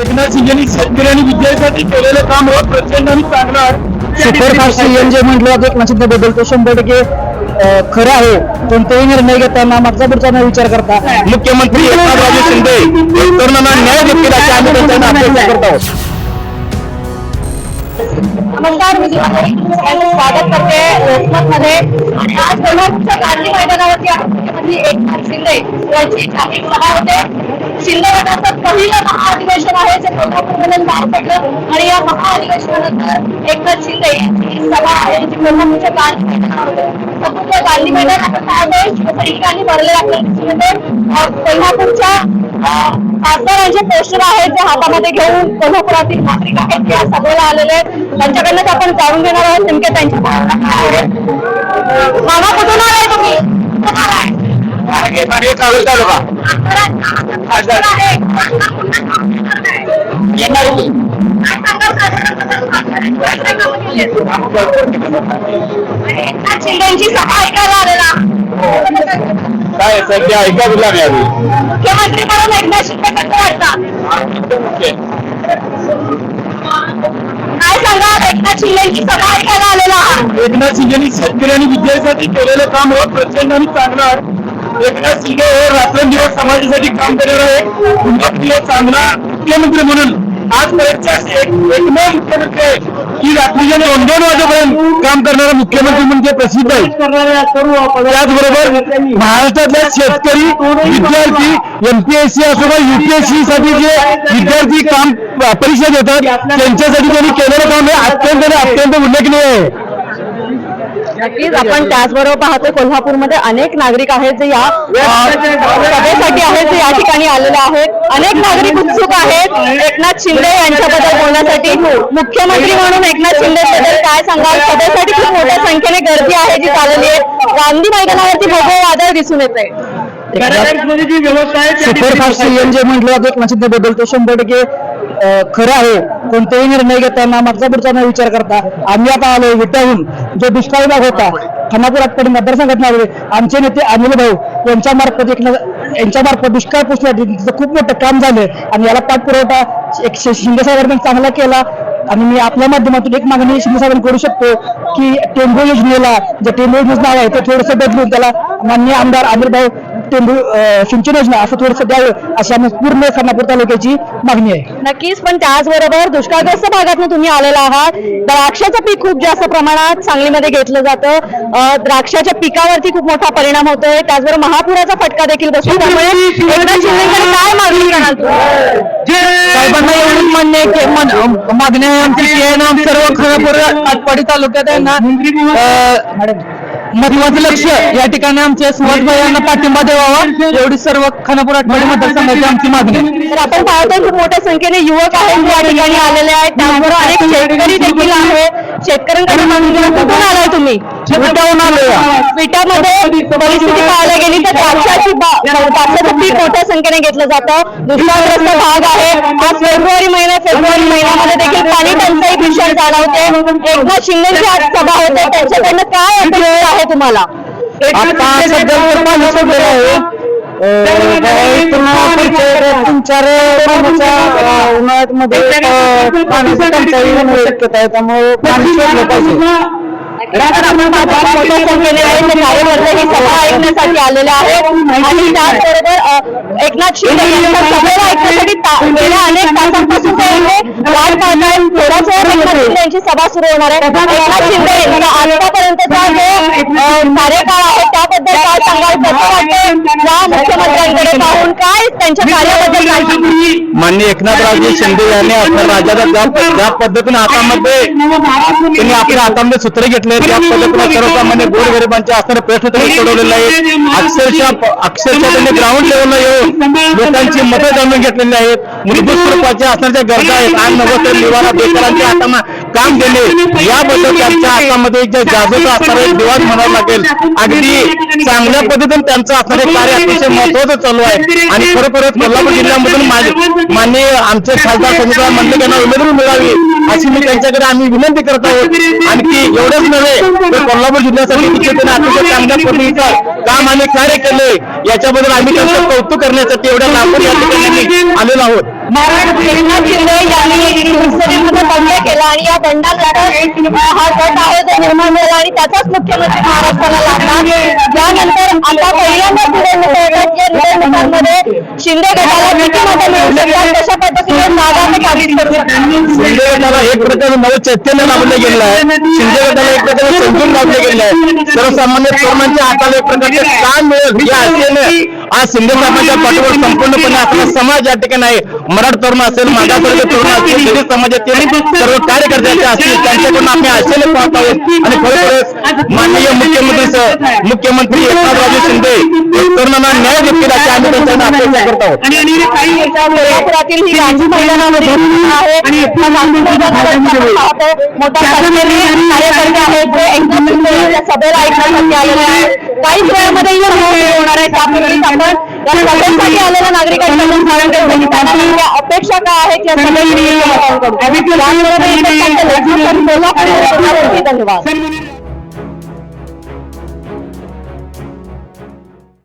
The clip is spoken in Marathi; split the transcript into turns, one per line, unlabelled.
एकनाथ शिंदेनी शेतकरी आणि विद्यार्थ्यांसाठी केलेलं काम हे प्रचंड आणि चांगलं आहे
सुपरफास्ट सीएन जे म्हटलं एकनाथ बद्दल तो शंभर टक्के खरं आहे. कोणताही निर्णय घेताना मागचा पुढचा न विचार करता.
मुख्यमंत्री एकनाथराजे शिंदे तरुणांना न्याय देतील अशी आम्ही त्यांच्याकडे अपेक्षा करत. आहोत
नमस्कार मी स्वागत करते लोकमत मध्ये आणि आज गांधी मैदानावरती आहे. मुख्यमंत्री एकनाथ शिंदे यांची जाहीर सभा होते. शिंदे पहिलं महाअधिवेशन आहे जे कोल्हापूरमध्ये पार पडलं आणि या महाअधिवेशनानंतर एकनाथ शिंदे यांची सभा आहे जी कोल्हापूरच्या गांधी मैदानावर होते गांधी मैदान आपण पाहतोय. शिवसैनिकांनी भरलेलं आपल्याला दिसून येते कोल्हापूरच्या अं, खासदारांचे पोस्टर आहेत जे हातामध्ये घेऊन कोल्हापुरातील नागरिक आहेत ते सभेला आलेले आहेत. त्यांच्याकडनंच आपण जाणून घेणार आहोत नेमके त्यांच्या भावना मामा कुठून आलाय तुम्ही? कुठून आलाय?
चालू
खासदार आहे.
येणार
काय शिंदेची सभा ऐकायला आलेला
काय सध्या ऐका तुला मी आधी
मुख्यमंत्री म्हणून एकदा शिंदे कसं काय सांगा एकनाथ शिंदेची सभा ऐकायला आलेला
एकनाथ शिंदेनी शेतकरी आणि विद्यार्थ्यांसाठी केलेलं काम हे प्रचंड आणि चांगलं आहे एकनाथ शिंदे हे रात्रंदिवस समाजासाठी काम करणारा एक उल्लेखनीय चांगला मुख्यमंत्री म्हणून आजपर्यंतचा एक एकमेव मुख्यमंत्री आहे की रात्रीच्या दोन वाजेपर्यंत काम करणारा मुख्यमंत्री म्हणून ते प्रसिद्ध आहे. त्याचबरोबर महाराष्ट्रातल्या शेतकरी विद्यार्थी एमपीएससी असो का युपीएससी साठी जे विद्यार्थी काम परीक्षा देतात त्यांच्यासाठी त्यांनी केलेलं काम हे अत्यंत अत्यंत उल्लेखनीय आहे.
नक्कीच आपण त्याचबरोबर पाहतो कोल्हापूरमध्ये अनेक नागरिक आहेत जे या सभेसाठी आहेत जे या ठिकाणी आलेले आहेत. अनेक नागरिक उत्सुक आहेत. एकनाथ शिंदे यांच्याबद्दल बोलण्यासाठी मुख्यमंत्री म्हणून एकनाथ शिंदे बद्दल काय सांगाल? सभेसाठी खूप मोठ्या संख्येने गर्दी आहे जी चाललेली आहे. गांधी मैदानावरती भगव वादळ दिसून येत आहे
सुपरफास्ट सीएन जे म्हटलं जातं एकनाथबद्दल तो शंभर टक्के खरं आहे कोणताही निर्णय घेताना मागचा पुढचा न विचार करता आम्ही आता आलो विट्याहून. जो दुष्काळी भाग होता खानापूर आटपाडी मतदारसंघात आले आमचे नेते अनिल भाऊ यांच्या मार्फत यांच्या मार्फत दुष्काळ पुसण्यासाठी तिचं खूप मोठं काम झालं आणि याला पाठपुरवठा एक शिंदे साहेबांनी चांगला केला. आणि मी आपल्या माध्यमातून एक मागणी शिंदे साहेबांनी करू शकतो की टेंबू योजनेला जे टेंबू योजनेचं नाव आहे ते थोडंसं बदलून त्याला मान्य आमदार अनिल भाऊ टेंबू अं, सिंचन योजना असं थोडंसं द्यावं अशी आम्ही पूर्ण खानापूर तालुक्याची मागणी आहे.
नक्कीच पण त्याचबरोबर दुष्काळग्रस्त भागातून तुम्ही आलेला आहात. द्राक्षाचं पीक खूप जास्त प्रमाणात सांगलीमध्ये घेतलं जातं. द्राक्षाच्या पिकावरती खूप मोठा परिणाम होतोय. त्याचबरोबर महापुराचा फटका देखील बसतो. त्यामुळे काय मागणी तुम्ही?
साहेबांना मान्य आहे की मागणी आहे आमची की आहे ना सर्व खानापूर आटपाडी तालुक्यात आहे ना. अं, लक्ष या ठिकाणी आमच्या सुभाष भाई यांना पाठिंबा द्यावा. एवढी सर्व खानापूर आटपाडी मतदारसंघाची आमची मागणी
तर आपण पाहतो खूप मोठ्या संख्येने युवक आहेत या ठिकाणी आलेले आहेत. त्याबरोबर अनेक शेतकरी देखील आहे. शेतकऱ्यांकडे मागणी कुठून आलाय तुम्ही?
विटाहून आलोय.
विटामध्ये परिस्थिती पाहायला गेली तर द्राक्षाची द्राक्षाचं पीक मोठ्या संख्येने घेतलं जातं. दुष्काळग्रस्त भाग आहे. आज फेब्रुवारी महिना फेब्रुवारी महिन्यामध्ये देखील पाणी टंचाई भीषण जाणवते. एकनाथ शिंदेची आज सभा होते त्यांच्याकडनं काय अपेक्षा आहे तुम्हाला?
उन्हाळ्यामध्ये अं, पाण्याची टंचाई होण्याची शक्यता आहे. त्यामुळे पाणी सोडलं पाहिजे.
ही ऐकण्यासाठी आलेले आहेत. आणि त्याचबरोबर एकनाथ शिंदे यांच्या सभेला ऐकण्यासाठी गेल्या अनेक तासांपासून ते वाट थोड्याच एकनाथ शिंदे यांची सभा सुरू होणार आहे. एकनाथ शिंदे यांचा आतापर्यंतचा जो कार्यकाळ काय या मुख्यमंत्र्यांकडे पाहून काय त्यांच्या कार्याबद्दल काय सांगाल?
माननीय एकनाथरावजी शिंदे यांनी आपल्या राज्याला ज्या ज्या पद्धतीने हातामध्ये त्यांनी आपल्या हातामध्ये सूत्र घेतले त्या पद्धतीने सर्वसामान्य गोरगरिबांचे असणारे प्रश्न त्यांनी सोडवलेले आहेत. अक्षरशः अक्षरशः त्यांनी ग्राउंड लेवलला येऊन लोकांची मतं जाणून घेतलेली आहेत. मूलभूत स्वरूपाच्या असणाऱ्या गरजा आहेत. आणि नव्वद निवारा बेकारांच्या हातांना काम देणे याबद्दल त्यांच्या हातामध्ये जे जागृत असणारे दिवास म्हणावं लागेल. अगदी चांगल्या पद्धतीने त्यांचं असणारे कार्य अतिशय महत्वाचं चालू आहे. आणि खरोखरच कोल्हापूर जिल्ह्यामधून माझे माननीय आमचे खासदार समुद्र म्हणले यांना उमेदवारी मिळावी अशी मी त्यांच्याकडे आम्ही विनंती करत आहोत. आणखी एवढंच नव्हे तर कोल्हापूर जिल्ह्यासाठी निश्चितपणे अतिशय चांगल्या पद्धतीचं काम आणि कार्य केले याच्याबद्दल आम्ही त्यांचं कौतुक करण्यासाठी एवढ्या लाखो या ठिकाणी आम्ही आलेलो आहोत.
एकनाथ शिंदे यांनी शिवसेनेमध्ये बंड केला आणि या बंडानंतर हा गट आहे तो निर्माण झाला आणि त्याचाच मुख्यमंत्री महाराष्ट्राला लागला. त्यानंतर आता पहिल्यांदाच निवडणुका येतात या निवडणुकांमध्ये शिंदे गटाला किती मतं मिळू शकतात तशा पद्धतीने जागा ते काबीज करू शकतात.
शिंदे गटाला एक प्रकारचं नवं चैतन्य लावलं गेलं आहे. शिंदे गटाला एक प्रकारे समजून लावलं गेलं आहे. सर्वसामान्य तरुणांच्या हाताला एक प्रकारचे काम मिळेल. या आशेने आज शिंदे साहेबांच्या पाठीवर संपूर्णपणे आपला समाज या ठिकाणी आहे. मराठ तरुण असेल मागासवर्गीय तरुण दलित समाजातील सर्व कार्यकर्त्याचे असतील त्यांच्याकडून आम्ही आशेने पाहत आहोत. आणि खरोखरच माननीय मुख्यमंत्री सर मुख्यमंत्री एकनाथराजे शिंदे तरुणांना न्याय देतील अशी आम्ही त्यांच्याकडून अपेक्षा करत आहोत.
कोल्हापुरातील ही गांधी मैदानामध्ये आहे. मोठ्या कार्यकर्ते आहेत. जे यांच्या सभेला ऐकण्यासाठी आलेले आहेत. काही वेळामध्ये होणार आहे त्यापूर्वीच आपण या सभेसाठी आलेल्या नागरिकांकडून अपेक्षा काय आहेत या कोल्हापूर धन्यवाद.